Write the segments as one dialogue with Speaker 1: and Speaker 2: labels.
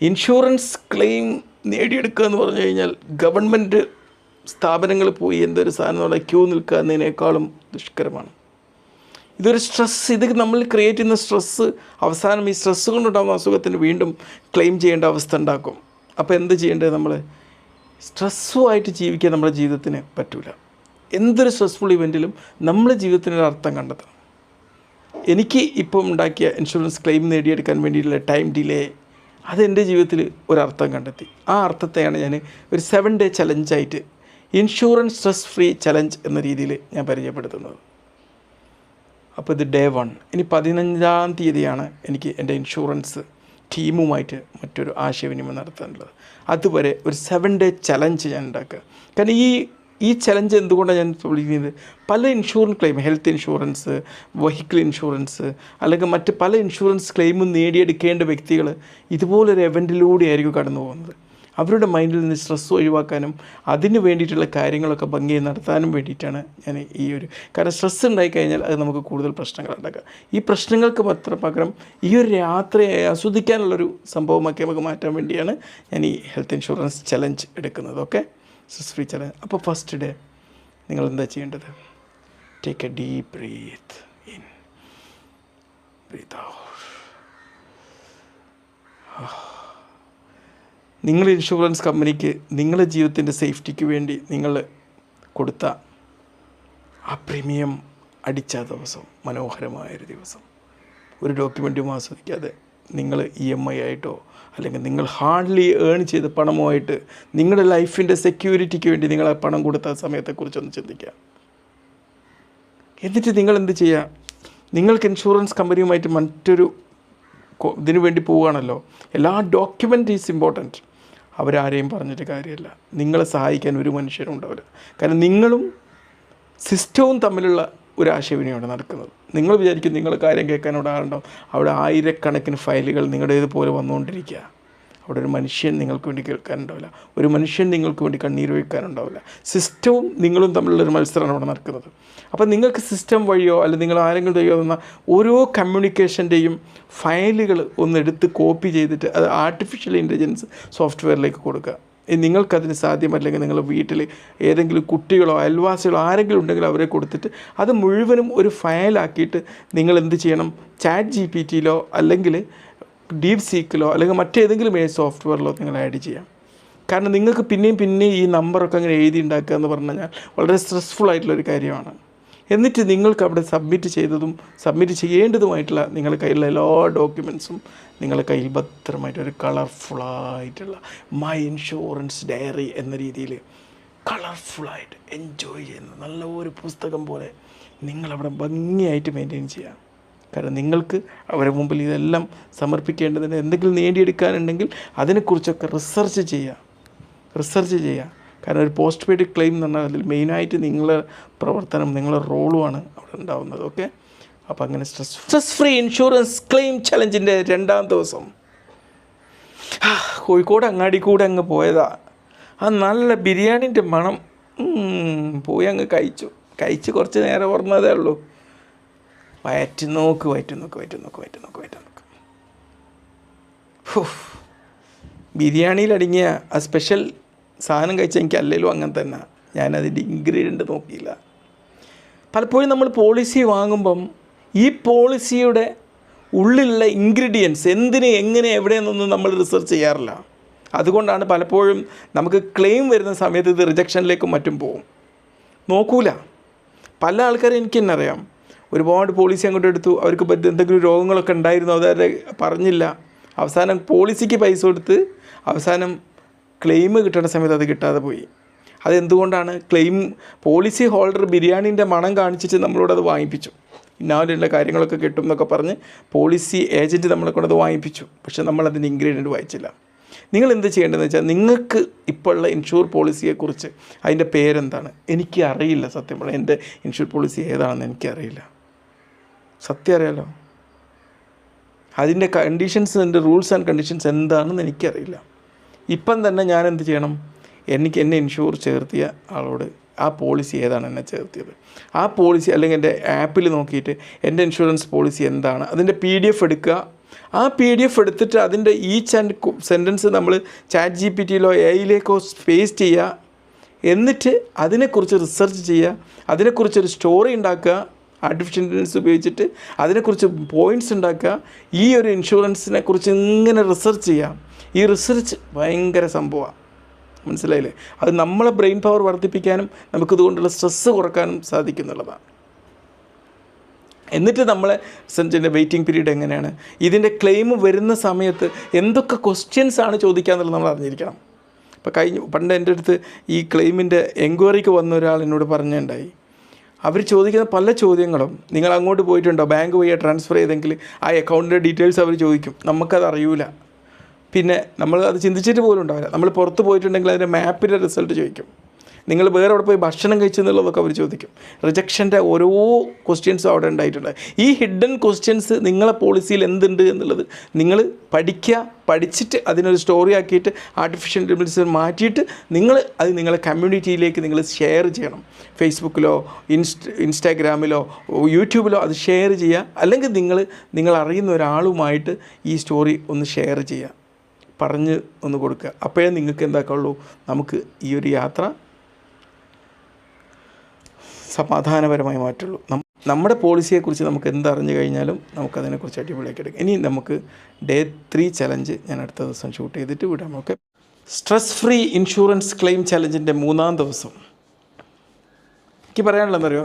Speaker 1: Insurance claim നേടിയെടുക്കുക എന്ന് പറഞ്ഞു കഴിഞ്ഞാൽ ഗവൺമെന്റ് സ്ഥാപനങ്ങളിൽ പോയി എന്തൊരു സാധനം അവിടെ ക്യൂ നിൽക്കുക എന്നതിനേക്കാളും ദുഷ്കരമാണ്. ഇതൊരു സ്ട്രെസ് ഇത് നമ്മൾ ക്രിയേറ്റ് ചെയ്യുന്ന സ്ട്രെസ്സ് അവസാനം ഈ സ്ട്രെസ്സ് കൊണ്ടുണ്ടാകുന്ന അസുഖത്തിന് വീണ്ടും ക്ലെയിം ചെയ്യേണ്ട അവസ്ഥ ഉണ്ടാക്കും. അപ്പോൾ എന്ത് ചെയ്യേണ്ടത് നമ്മൾ? സ്ട്രെസ്സുമായിട്ട് ജീവിക്കാൻ നമ്മുടെ ജീവിതത്തിന് പറ്റില്ല എന്തൊരു സ്ട്രെസ്ഫുൾ ഇവന്റിലും നമ്മൾ ജീവിതത്തിനൊരു അർത്ഥം കണ്ടെത്തണം. എനിക്ക് ഇപ്പം ഉണ്ടാക്കിയ ഇൻഷുറൻസ് ക്ലെയിം നേടിയെടുക്കാൻ വേണ്ടിയിട്ടുള്ള ടൈം ഡിലേ അത് എന്റെ ജീവിതത്തിൽ ഒരർത്ഥം കണ്ടെത്തി. ആ അർത്ഥത്തെയാണ് ഞാൻ ഒരു സെവൻ ഡേ ചലഞ്ചായിട്ട് ഇൻഷുറൻസ് സ്ട്രെസ് ഫ്രീ ചലഞ്ച് എന്ന രീതിയിൽ ഞാൻ പരിചയപ്പെടുത്തുന്നത്. അപ്പോൾ ഇത് ഡേ വൺ ഇനി പതിനഞ്ചാം തീയതിയാണ് എനിക്ക് എന്റെ ഇൻഷുറൻസ് ടീമുമായിട്ട് മറ്റൊരു ആശയവിനിമയം നടത്താനുള്ളത്. അതുവരെ ഒരു സെവൻ ഡേ ചലഞ്ച് ഞാൻ ഉണ്ടാക്കുക. കാരണം ഈ ഈ ചലഞ്ച് എന്തുകൊണ്ടാണ് ഞാൻ വിളിക്കുന്നത്? പല insurance claim health insurance vehicle insurance അല്ലെങ്കിൽ മറ്റ് പല ഇൻഷുറൻസ് ക്ലെയിമും നേടിയെടുക്കേണ്ട വ്യക്തികൾ ഇതുപോലൊരു എവന്റിലൂടെ ആയിരിക്കും കടന്നു പോകുന്നത്. അവരുടെ മൈൻഡിൽ നിന്ന് സ്ട്രെസ് ഒഴിവാക്കാനും അതിന് വേണ്ടിയിട്ടുള്ള കാര്യങ്ങളൊക്കെ ഭംഗിയായി നടത്താനും വേണ്ടിയിട്ടാണ് ഞാൻ ഈ ഒരു കാരണം സ്ട്രെസ് ഉണ്ടായിക്കഴിഞ്ഞാൽ അത് നമുക്ക് കൂടുതൽ പ്രശ്നങ്ങൾ ഉണ്ടാക്കാം. ഈ പ്രശ്നങ്ങൾക്ക് പത്ര പകരം ഈ ഒരു യാത്രയെ ആസ്വദിക്കാനുള്ളൊരു സംഭവമാക്കി നമുക്ക് മാറ്റാൻ വേണ്ടിയാണ് ഞാൻ ഈ ഹെൽത്ത് ഇൻഷുറൻസ് ചലഞ്ച് എടുക്കുന്നത്. ഓക്കെ സ്ട്രെസ് ഫ്രീ അപ്പോൾ ഫസ്റ്റ് ഡേ നിങ്ങൾ എന്താ ചെയ്യേണ്ടത് take a deep breath in breath നിങ്ങൾ ഇൻഷുറൻസ് കമ്പനിക്ക് നിങ്ങളുടെ ജീവിതത്തിന്റെ സേഫ്റ്റിക്ക് വേണ്ടി നിങ്ങൾ കൊടുത്ത ആ പ്രീമിയം അടിച്ച ദിവസം മനോഹരമായൊരു ദിവസം. ഒരു ഡോക്യുമെന്റും ആസ്വദിക്കാതെ നിങ്ങൾ ഇ എം ഐ ആയിട്ടോ അല്ലെങ്കിൽ നിങ്ങൾ ഹാർഡ്ലി ഏൺ ചെയ്ത പണമായിട്ട് നിങ്ങളുടെ ലൈഫിന്റെ സെക്യൂരിറ്റിക്ക് വേണ്ടി നിങ്ങൾ ആ പണം കൊടുത്ത സമയത്തെക്കുറിച്ചൊന്ന് ചിന്തിക്കുക. എന്നിട്ട് നിങ്ങൾ എന്ത് ചെയ്യുക? നിങ്ങൾക്ക് ഇൻഷുറൻസ് കമ്പനിയുമായിട്ട് മറ്റൊരു ഇതിനു വേണ്ടി പോവുകയാണല്ലോ. എല്ലാ ഡോക്യുമെന്റ് ഈസ് ഇമ്പോർട്ടന്റ് അവരാരെയും പറഞ്ഞിട്ട് കാര്യമില്ല. നിങ്ങളെ സഹായിക്കാൻ ഒരു മനുഷ്യരും ഉണ്ടാവില്ല കാരണം നിങ്ങളും സിസ്റ്റവും തമ്മിലുള്ള ഒരു ആശയവിനിമയമാണ് നടക്കുന്നത്. നിങ്ങൾ വിചാരിക്കും നിങ്ങൾ കാര്യം കേൾക്കാൻ അവിടെ ആളുണ്ടാവും അവിടെ ആയിരക്കണക്കിന് ഫയലുകൾ നിങ്ങളുടെ ഇതുപോലെ വന്നുകൊണ്ടിരിക്കുക. അവിടെ ഒരു മനുഷ്യൻ നിങ്ങൾക്ക് വേണ്ടി കേൾക്കാനുണ്ടാവില്ല. ഒരു മനുഷ്യൻ നിങ്ങൾക്ക് വേണ്ടി കണ്ണീർ വയ്ക്കാനുണ്ടാവില്ല സിസ്റ്റവും നിങ്ങളും തമ്മിലുള്ളൊരു മത്സരമാണ് അവിടെ നടക്കുന്നത്. അപ്പോൾ നിങ്ങൾക്ക് സിസ്റ്റം വഴിയോ അല്ലെങ്കിൽ നിങ്ങൾ ആരെങ്കിലും വഴിയോ തന്ന ഓരോ കമ്മ്യൂണിക്കേഷന്റെയും ഫയലുകൾ ഒന്നെടുത്ത് കോപ്പി ചെയ്തിട്ട് അത് ആർട്ടിഫിഷ്യൽ ഇന്റലിജൻസ് സോഫ്റ്റ്വെയറിലേക്ക് കൊടുക്കുക. നിങ്ങൾക്കതിന് സാധ്യമല്ലെങ്കിൽ നിങ്ങൾ വീട്ടിൽ ഏതെങ്കിലും കുട്ടികളോ അയൽവാസികളോ ആരെങ്കിലും ഉണ്ടെങ്കിൽ അവരെ കൊടുത്തിട്ട് അത് മുഴുവനും ഒരു ഫയലാക്കിയിട്ട് നിങ്ങൾ എന്ത് ചെയ്യണം? ചാറ്റ് ജി പി ടിയിലോ അല്ലെങ്കിൽ ഡീപ് സീക്കിലോ അല്ലെങ്കിൽ മറ്റേതെങ്കിലും ഏ സോഫ്റ്റ്വെയറിലോ നിങ്ങൾ ആഡ് ചെയ്യാം. കാരണം നിങ്ങൾക്ക് പിന്നെയും പിന്നെയും ഈ നമ്പറൊക്കെ അങ്ങനെ എഴുതി ഉണ്ടാക്കുക എന്ന് പറഞ്ഞു കഴിഞ്ഞാൽ വളരെ സ്ട്രെസ്ഫുൾ ആയിട്ടുള്ളൊരു കാര്യമാണ്. എന്നിട്ട് നിങ്ങൾക്ക് അവിടെ സബ്മിറ്റ് ചെയ്തതും സബ്മിറ്റ് ചെയ്യേണ്ടതുമായിട്ടുള്ള നിങ്ങളുടെ കയ്യിലുള്ള എല്ലാ ഡോക്യുമെൻസും നിങ്ങളുടെ കയ്യിൽ ഭദ്രമായിട്ട് ഒരു കളർഫുള്ളായിട്ടുള്ള മൈ ഇൻഷുറൻസ് ഡയറി എന്ന രീതിയിൽ കളർഫുള്ളായിട്ട് എൻജോയ് ചെയ്യുന്ന നല്ല ഒരു പുസ്തകം പോലെ നിങ്ങളവിടെ ഭംഗിയായിട്ട് മെയിന്റെയിൻ ചെയ്യാം. കാരണം നിങ്ങൾക്ക് അവരുടെ മുമ്പിൽ ഇതെല്ലാം സമർപ്പിക്കേണ്ടതിന് എന്തെങ്കിലും നേടിയെടുക്കാനുണ്ടെങ്കിൽ അതിനെക്കുറിച്ചൊക്കെ റിസർച്ച് ചെയ്യുക റിസർച്ച് ചെയ്യുക കാരണം ഒരു പോസ്റ്റ് പെയ്ഡ് ക്ലെയിം എന്ന് പറഞ്ഞാൽ അതിൽ മെയിനായിട്ട് നിങ്ങളുടെ പ്രവർത്തനം നിങ്ങളുടെ റോളുമാണ് അവിടെ ഉണ്ടാവുന്നത്. ഓക്കെ അപ്പോൾ അങ്ങനെ stress stress free insurance claim ചലഞ്ചിന്റെ രണ്ടാം ദിവസം. കോഴിക്കോട് അങ്ങാടി കൂടെ അങ്ങ് പോയതാ. ആ നല്ല ബിരിയാണിന്റെ മണം. പോയി അങ്ങ് കഴിച്ചു. കഴിച്ച് കുറച്ച് നേരം ഓർമ്മതേ ഉള്ളൂ. വയറ്റ് നോക്ക് വയറ്റ് നോക്ക് വയറ്റ് നോക്ക് വയറ്റ് നോക്ക് വയറ്റ് നോക്ക്. ബിരിയാണിയിലടങ്ങിയ ആ സ്പെഷ്യൽ സാധനം കഴിച്ചാൽ എനിക്ക് അല്ലെങ്കിലും അങ്ങനെ തന്നെ. ഞാനതിന്റെ ഇൻഗ്രീഡിയന്റ് നോക്കിയില്ല. പലപ്പോഴും നമ്മൾ പോളിസി വാങ്ങുമ്പം ഈ പോളിസിയുടെ ഉള്ളിലുള്ള ഇൻഗ്രീഡിയൻസ് എന്തിനെ എങ്ങനെ എവിടെയെന്നൊന്നും നമ്മൾ റിസർച്ച് ചെയ്യാറില്ല. അതുകൊണ്ടാണ് പലപ്പോഴും നമുക്ക് ക്ലെയിം വരുന്ന സമയത്ത് ഇത് റിജക്ഷനിലേക്കും മറ്റും പോകും നോക്കൂല. പല ആൾക്കാരും എനിക്ക് തന്നെ അറിയാം. ഒരുപാട് പോളിസി അങ്ങോട്ട് എടുത്തു. അവർക്ക് പറ്റി എന്തെങ്കിലും രോഗങ്ങളൊക്കെ ഉണ്ടായിരുന്നു? അതായത് പറഞ്ഞില്ല. അവസാനം പോളിസിക്ക് പൈസ കൊടുത്ത് അവസാനം ക്ലെയിം കിട്ടേണ്ട സമയത്ത് അത് കിട്ടാതെ പോയി. അതെന്തുകൊണ്ടാണ്? ക്ലെയിം പോളിസി ഹോൾഡർ ബിരിയാണീന്റെ മണം കാണിച്ചിട്ട് നമ്മളോട് അത് വാങ്ങിപ്പിച്ചു. ഇന്നാലുള്ള കാര്യങ്ങളൊക്കെ കിട്ടും എന്നൊക്കെ പറഞ്ഞ് പോളിസി ഏജന്റ് നമ്മളെ കൊണ്ടത് വാങ്ങിപ്പിച്ചു. പക്ഷെ നമ്മളതിന് ഇൻഗ്രീഡിയന്റ് വായിച്ചില്ല. നിങ്ങൾ എന്ത് ചെയ്യേണ്ടതെന്ന് വെച്ചാൽ നിങ്ങൾക്ക് ഇപ്പോൾ ഉള്ള ഇൻഷുർ പോളിസിയെക്കുറിച്ച് അതിന്റെ പേരെന്താണ്? എനിക്ക് അറിയില്ല സത്യം പറഞ്ഞാൽ. എന്റെ ഇൻഷുർ പോളിസി ഏതാണെന്ന് എനിക്കറിയില്ല. സത്യം അറിയാലോ? അതിന്റെ കണ്ടീഷൻസ് എന്റെ റൂൾസ് ആൻഡ് കണ്ടീഷൻസ് എന്താണെന്ന് എനിക്കറിയില്ല. ഇപ്പം തന്നെ ഞാൻ എന്ത് ചെയ്യണം? എനിക്ക് എന്നെ ഇൻഷുർ ചേർത്തിയ ആളോട് ആ പോളിസി ഏതാണ് എന്നെ ചേർത്തിയത്? ആ പോളിസി അല്ലെങ്കിൽ എന്റെ ആപ്പിൽ നോക്കിയിട്ട് എന്റെ ഇൻഷുറൻസ് പോളിസി എന്താണ്? അതിന്റെ പി ഡി എഫ് എടുക്കുക. ആ പി ഡി എഫ് എടുത്തിട്ട് അതിന്റെ ഈച്ച് ആൻഡ് സെന്റൻസ് നമ്മൾ ചാറ്റ് ജി പി ടിയിലോ എയിലേക്കോ പേസ്റ്റ് ചെയ്യുക. എന്നിട്ട് അതിനെക്കുറിച്ച് റിസർച്ച് ചെയ്യുക. അതിനെക്കുറിച്ചൊരു സ്റ്റോറി ഉണ്ടാക്കുക. ആർട്ടിഫിഷ്യൽ ഇന്റലിജൻസ് ഉപയോഗിച്ചിട്ട് അതിനെക്കുറിച്ച് പോയിന്റ്സ് ഉണ്ടാക്കുക. ഈ ഒരു ഇൻഷുറൻസിനെ കുറിച്ച് ഇങ്ങനെ റിസർച്ച് ചെയ്യുക. ഈ റിസർച്ച് ഭയങ്കര സംഭവമാണ് മനസ്സിലായില്ലേ? അത് നമ്മളെ ബ്രെയിൻ പവർ വർദ്ധിപ്പിക്കാനും നമുക്കിതുകൊണ്ടുള്ള സ്ട്രെസ്സ് കുറക്കാനും സാധിക്കുന്നുള്ളതാണ് എന്നിട്ട് നമ്മളെ സെന്റിന്റെ വെയിറ്റിംഗ് പീരീഡ് എങ്ങനെയാണ്? ഇതിന്റെ ക്ലെയിം വരുന്ന സമയത്ത് എന്തൊക്കെ ക്വസ്റ്റ്യൻസ് ആണ് ചോദിക്കാന്നുള്ളത് നമ്മൾ അറിഞ്ഞിരിക്കണം. ഇപ്പോൾ കഴിഞ്ഞ പണ്ട് എന്റെ അടുത്ത് ഈ ക്ലെയിമിന്റെ എൻക്വയറിക്ക് വന്ന ഒരാൾ എന്നോട് പറഞ്ഞുണ്ടായി അവർ ചോദിക്കുന്ന പല ചോദ്യങ്ങളും നിങ്ങൾ അങ്ങോട്ട് പോയിട്ടുണ്ടോ? ബാങ്ക് വഴിയാണ് ട്രാൻസ്ഫർ ചെയ്തെങ്കിൽ ആ അക്കൗണ്ടിന്റെ ഡീറ്റെയിൽസ് അവർ ചോദിക്കും. നമുക്കത് അറിയൂല. പിന്നെ നമ്മൾ അത് ചിന്തിച്ചിട്ട് പോലും ഉണ്ടാവില്ല. നമ്മൾ പുറത്ത് പോയിട്ടുണ്ടെങ്കിൽ അതിന്റെ മാപ്പിന്റെ റിസൾട്ട് ചോദിക്കും. നിങ്ങൾ വേറെ അവിടെ പോയി ഭക്ഷണം കഴിച്ചു എന്നുള്ളതൊക്കെ അവർ ചോദിക്കും. റിജക്ഷന്റെ ഓരോ ക്വസ്റ്റ്യൻസും അവിടെ ഉണ്ടായിട്ടുണ്ട്. ഈ ഹിഡൻ ക്വസ്റ്റ്യൻസ് നിങ്ങളെ പോളിസിയിൽ എന്തുണ്ട് എന്നുള്ളത് നിങ്ങൾ പഠിക്കുക പഠിച്ചിട്ട് അതിനൊരു സ്റ്റോറി ആക്കിയിട്ട് ആർട്ടിഫിഷ്യൽ ഇന്റലിജൻസ് മാറ്റിയിട്ട് നിങ്ങൾ അത് നിങ്ങളെ കമ്മ്യൂണിറ്റിയിലേക്ക് നിങ്ങൾ ഷെയർ ചെയ്യണം. ഫേസ്ബുക്കിലോ ഇൻസ്റ്റ ഇൻസ്റ്റാഗ്രാമിലോ യൂട്യൂബിലോ അത് ഷെയർ ചെയ്യുക. അല്ലെങ്കിൽ നിങ്ങൾ നിങ്ങൾ അറിയുന്ന ഒരാളുമായിട്ട് ഈ സ്റ്റോറി ഒന്ന് ഷെയർ ചെയ്യുക. പറഞ്ഞ് ഒന്ന് കൊടുക്കുക. അപ്പോഴേ നിങ്ങൾക്ക് എന്താക്കുള്ളൂ നമുക്ക് ഈ ഒരു യാത്ര സമാധാനപരമായി മാറ്റുള്ളൂ. നമ്മുടെ പോളിസിയെക്കുറിച്ച് നമുക്ക് എന്തറിഞ്ഞു കഴിഞ്ഞാലും നമുക്കതിനെക്കുറിച്ച് അടിപൊളിയാക്കി എടുക്കാം. ഇനി നമുക്ക് ഡേ ത്രീ ചലഞ്ച് ഞാൻ അടുത്ത ദിവസം ഷൂട്ട് ചെയ്തിട്ട് വിടാം. Okay? Stress free insurance claim ചലഞ്ചിന്റെ മൂന്നാം ദിവസം. എനിക്ക് പറയാനുള്ളതെന്നറിയോ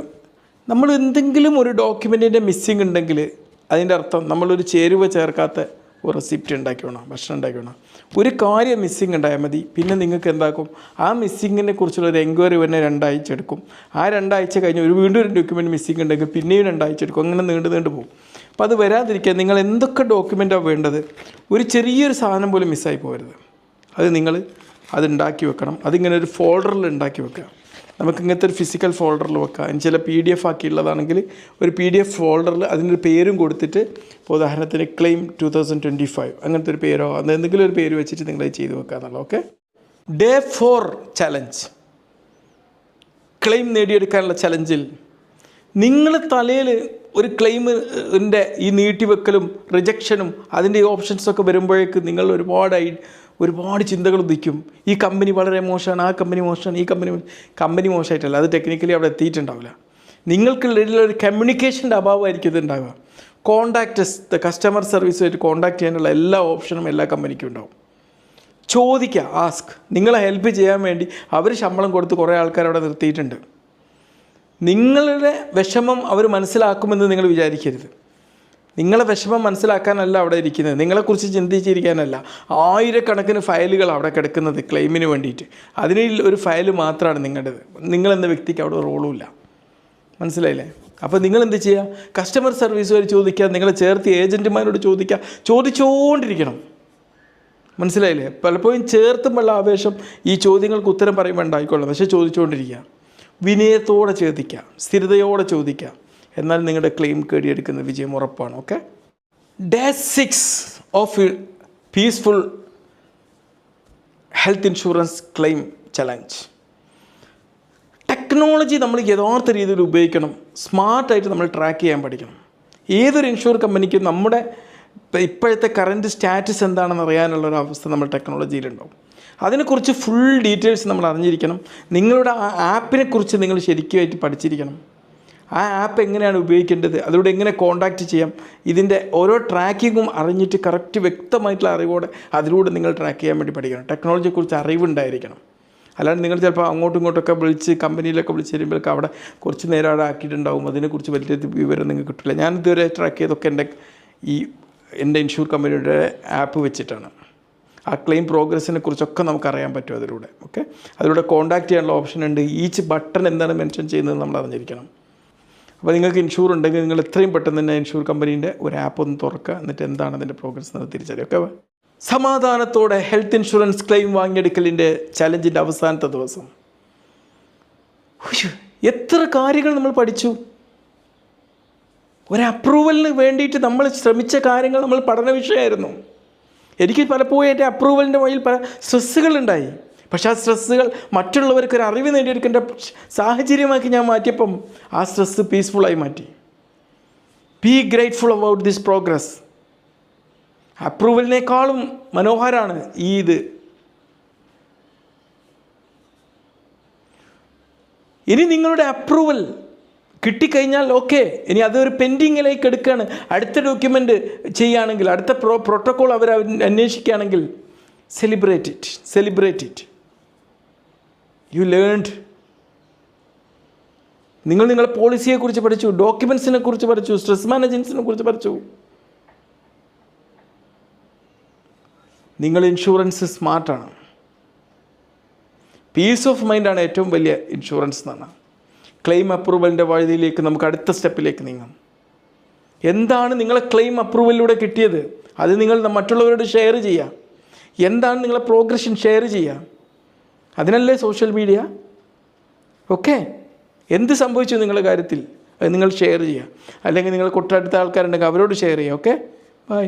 Speaker 1: നമ്മൾ എന്തെങ്കിലും ഒരു ഡോക്യുമെന്റിന്റെ മിസ്സിംഗ് ഉണ്ടെങ്കിൽ അതിന്റെ അർത്ഥം നമ്മളൊരു ചേരുവ ചേർക്കാത്ത ഒരു റെസിപ്റ്റ് ഉണ്ടാക്കി വേണം ഭക്ഷണം ഉണ്ടാക്കി വേണം. ഒരു കാര്യം മിസ്സിങ് ഉണ്ടായാൽ മതി. പിന്നെ നിങ്ങൾക്ക് എന്താക്കും? ആ മിസ്സിങ്ങിനെ കുറിച്ചുള്ള ഒരു എൻക്വയറി തന്നെ രണ്ടാഴ്ച എടുക്കും. ആ രണ്ടാഴ്ച കഴിഞ്ഞ് ഒരു വീണ്ടും ഒരു ഡോക്യുമെന്റ് മിസ്സിങ് ഉണ്ടെങ്കിൽ പിന്നെയും രണ്ടാഴ്ച എടുക്കും. അങ്ങനെ നീണ്ടു നീണ്ടു പോകും. അപ്പോൾ അത് വരാതിരിക്കാൻ നിങ്ങൾ എന്തൊക്കെ ഡോക്യുമെന്റാണ് വേണ്ടത്? ഒരു ചെറിയൊരു സാധനം പോലും മിസ്സായി പോകരുത്. അത് നിങ്ങൾ അത് ഉണ്ടാക്കി വെക്കണം. അതിങ്ങനെ ഒരു ഫോൾഡറിൽ ഉണ്ടാക്കി വെക്കുക. നമുക്ക് ഇങ്ങനത്തെ ഒരു ഫിസിക്കൽ ഫോൾഡറിൽ വെക്കാം. ചില പി ഡി എഫ് ആക്കിയുള്ളതാണെങ്കിൽ ഒരു പി ഡി എഫ് ഫോൾഡറിൽ അതിനൊരു പേരും കൊടുത്തിട്ട് ഇപ്പോൾ ഉദാഹരണത്തിന് claim two thousand twenty five അങ്ങനത്തെ ഒരു പേരോ അത് എന്തെങ്കിലും ഒരു പേര് വെച്ചിട്ട് നിങ്ങൾ അത് ചെയ്ത് വെക്കുക എന്നുള്ളത് okay day four challenge claim നേടിയെടുക്കാനുള്ള ചലഞ്ചിൽ നിങ്ങൾ തലയിൽ ഒരു ക്ലെയിമിന്റെ ഈ നീട്ടിവെക്കലും റിജക്ഷനും അതിന്റെ ഓപ്ഷൻസൊക്കെ വരുമ്പോഴേക്ക് നിങ്ങൾ ഒരുപാടായി ഒരുപാട് ചിന്തകൾ ഉദിക്കും. ഈ കമ്പനി വളരെ മോശമാണ് ആ കമ്പനി മോശമാണ് ഈ കമ്പനി കമ്പനി മോശമായിട്ടല്ല. അത് ടെക്നിക്കലി അവിടെ എത്തിയിട്ടുണ്ടാവില്ല. ഒരു കമ്മ്യൂണിക്കേഷന്റെ അഭാവമായിരിക്കും ഇതുണ്ടാവുക കോണ്ടാക്റ്റസ് ദ കസ്റ്റമർ സർവീസുമായിട്ട് കോണ്ടാക്ട് ചെയ്യാനുള്ള എല്ലാ ഓപ്ഷനും എല്ലാ കമ്പനിക്കും ഉണ്ടാവും. ചോദിക്കുക ആസ്ക് നിങ്ങളെ ഹെൽപ്പ് ചെയ്യാൻ വേണ്ടി അവർ ശമ്പളം കൊടുത്ത് കുറേ ആൾക്കാർ അവിടെ നിർത്തിയിട്ടുണ്ട്. നിങ്ങളുടെ വിഷമം അവർ മനസ്സിലാക്കുമെന്ന് നിങ്ങൾ വിചാരിക്കരുത്. നിങ്ങളെ വിഷമം മനസ്സിലാക്കാനല്ല അവിടെ ഇരിക്കുന്നത്. നിങ്ങളെക്കുറിച്ച് ചിന്തിച്ചിരിക്കാനല്ല. ആയിരക്കണക്കിന് ഫയലുകൾ അവിടെ കിടക്കുന്നത് ക്ലെയിമിന് വേണ്ടിയിട്ട്. അതിനിൽ ഒരു ഫയൽ മാത്രമാണ് നിങ്ങളുടേത്. നിങ്ങളെന്ന വ്യക്തിക്ക് അവിടെ റോളുമില്ല. മനസ്സിലായില്ലേ? അപ്പോൾ നിങ്ങൾ എന്ത് ചെയ്യുക? കസ്റ്റമർ സർവീസ് വരെ ചോദിക്കുക. നിങ്ങളെ ചേർത്ത് ഏജന്റുമാരോട് ചോദിക്കുക. ചോദിച്ചുകൊണ്ടിരിക്കണം മനസ്സിലായില്ലേ? പലപ്പോഴും ചേർത്തുമുള്ള ആവേശം ഈ ചോദ്യങ്ങൾക്ക് ഉത്തരം പറയുമ്പോൾ ഉണ്ടായിക്കൊള്ളാം. പക്ഷേ ചോദിച്ചുകൊണ്ടിരിക്കുക വിനയത്തോടെ ചോദിക്കാം സ്ഥിരതയോടെ ചോദിക്കാം. എന്നാൽ നിങ്ങളുടെ ക്ലെയിം കേടിയെടുക്കുന്ന വിജയം ഉറപ്പാണ് okay day six of peaceful health insurance claim challenge technology നമ്മൾ യഥാർത്ഥ രീതിയിൽ ഉപയോഗിക്കണം സ്മാർട്ടായിട്ട് നമ്മൾ ട്രാക്ക് ചെയ്യാൻ പഠിക്കണം. ഏതൊരു ഇൻഷുർ കമ്പനിക്കും നമ്മുടെ ഇപ്പോഴത്തെ കറന്റ് സ്റ്റാറ്റസ് എന്താണെന്ന് അറിയാനുള്ള ഒരു അവസ്ഥ നമ്മൾ ടെക്നോളജിയിലുണ്ടാവും അതിനെക്കുറിച്ച് ഫുൾ ഡീറ്റെയിൽസ് നമ്മൾ അറിഞ്ഞിരിക്കണം. നിങ്ങളുടെ ആ ആപ്പിനെ കുറിച്ച് നിങ്ങൾ ശരിക്കുമായിട്ട് പഠിച്ചിരിക്കണം. ആ ആപ്പ് എങ്ങനെയാണ് ഉപയോഗിക്കേണ്ടത്? അതിലൂടെ എങ്ങനെ കോണ്ടാക്റ്റ് ചെയ്യാം? ഇതിന്റെ ഓരോ ട്രാക്കിങ്ങും അറിഞ്ഞിട്ട് കറക്റ്റ് വ്യക്തമായിട്ടുള്ള അറിവോടെ അതിലൂടെ നിങ്ങൾ ട്രാക്ക് ചെയ്യാൻ വേണ്ടി പഠിക്കണം. ടെക്നോളജിയെക്കുറിച്ച് അറിവുണ്ടായിരിക്കണം. അല്ലാണ്ട് നിങ്ങൾ ചിലപ്പോൾ അങ്ങോട്ടും ഇങ്ങോട്ടൊക്കെ വിളിച്ച് കമ്പനിയിലൊക്കെ വിളിച്ച് വരുമ്പോഴൊക്കെ അവിടെ കുറച്ച് നേരം അവിടെ ആക്കിയിട്ടുണ്ടാവും. അതിനെക്കുറിച്ച് വലിയ വിവരം നിങ്ങൾക്ക് കിട്ടില്ല. ഞാൻ ട്രാക്ക് ചെയ്തൊക്കെ എന്റെ ഈ എന്റെ ഇൻഷൂർ കമ്പനിയുടെ ആപ്പ് വെച്ചിട്ടാണ്. ആ ക്ലെയിം പ്രോഗ്രസ്സിനെ കുറിച്ചൊക്കെ നമുക്ക് അറിയാൻ പറ്റും അതിലൂടെ ഓക്കെ അതിലൂടെ കോൺടാക്ട് ചെയ്യാനുള്ള ഓപ്ഷൻ ഉണ്ട്. ഈച്ച് ബട്ടൺ എന്താണ് മെൻഷൻ ചെയ്യുന്നത് നമ്മൾ അറിഞ്ഞിരിക്കണം. അപ്പോൾ നിങ്ങൾക്ക് ഇൻഷൂർ ഉണ്ടെങ്കിൽ നിങ്ങൾ എത്രയും പെട്ടെന്ന് തന്നെ ഇൻഷൂർ കമ്പനീന്റെ ഒരു ആപ്പ് ഒന്ന് തുറക്കുക. എന്നിട്ട് എന്താണ് അതിന്റെ പ്രോഗ്രസ് എന്ന് തിരിച്ചറിയുക ഓക്കെ സമാധാനത്തോടെ ഹെൽത്ത് ഇൻഷുറൻസ് ക്ലെയിം വാങ്ങിയെടുക്കലിന്റെ ചലഞ്ചിന്റെ അവസാനത്തെ ദിവസം. എത്ര കാര്യങ്ങൾ നമ്മൾ പഠിച്ചു. ഒരു അപ്രൂവലിന് വേണ്ടിയിട്ട് നമ്മൾ ശ്രമിച്ച കാര്യങ്ങൾ നമ്മൾ പഠന വിഷയമായിരുന്നു. എനിക്ക് പലപ്പോഴും എന്റെ അപ്രൂവലിന്റെ വഴിയിൽ പല സ്ട്രെസ്സുകളുണ്ടായി പക്ഷേ ആ സ്ട്രെസ്സുകൾ മറ്റുള്ളവർക്ക് ഒരു അറിവ് നേടിയെടുക്കേണ്ട സാഹചര്യമാക്കി ഞാൻ മാറ്റിയപ്പം ആ സ്ട്രെസ്സ് പീസ്ഫുള്ളായി മാറ്റി. Be grateful about this progress അപ്രൂവലിനേക്കാളും മനോഹരമാണ് ഈ ഇത്. ഇനി നിങ്ങളുടെ അപ്രൂവൽ കിട്ടിക്കഴിഞ്ഞാൽ ഓക്കെ ഇനി അതൊരു പെൻഡിങ്ങിലേക്ക് എടുക്കുകയാണ്. അടുത്ത ഡോക്യുമെന്റ് ചെയ്യുകയാണെങ്കിൽ അടുത്ത പ്രോ പ്രോട്ടോക്കോൾ അവർ അന്വേഷിക്കുകയാണെങ്കിൽ celebrate it celebrate it you learned നിങ്ങൾ നിങ്ങളുടെ പോളിസിയെക്കുറിച്ച് പഠിച്ചു ഡോക്യുമെൻസിനെ കുറിച്ച് പഠിച്ചു സ്ട്രെസ് മാനേജ്മെൻസിനെ കുറിച്ച് പഠിച്ചു. നിങ്ങൾ ഇൻഷുറൻസ് സ്മാർട്ടാണ് പീസ് ഓഫ് മൈൻഡാണ് ഏറ്റവും വലിയ ഇൻഷുറൻസ് എന്നാണ് ക്ലെയിം അപ്രൂവലിന്റെ വഴിയിലേക്ക് നമുക്ക് അടുത്ത സ്റ്റെപ്പിലേക്ക് നീങ്ങാം. എന്താണ് നിങ്ങളെ ക്ലെയിം അപ്രൂവലിലൂടെ കിട്ടിയത്? അത് നിങ്ങൾ മറ്റുള്ളവരോട് ഷെയർ ചെയ്യുക എന്താണ് നിങ്ങളെ പ്രോഗ്രഷൻ ഷെയർ ചെയ്യുക അതിനല്ലേ സോഷ്യൽ മീഡിയ ഓക്കെ എന്ത് സംഭവിച്ചു നിങ്ങളുടെ കാര്യത്തിൽ? അത് നിങ്ങൾ ഷെയർ ചെയ്യുക അല്ലെങ്കിൽ നിങ്ങൾ കൊട്ടടുത്ത ആൾക്കാരുണ്ടെങ്കിൽ അവരോട് ഷെയർ ചെയ്യുക ഓക്കെ ബൈ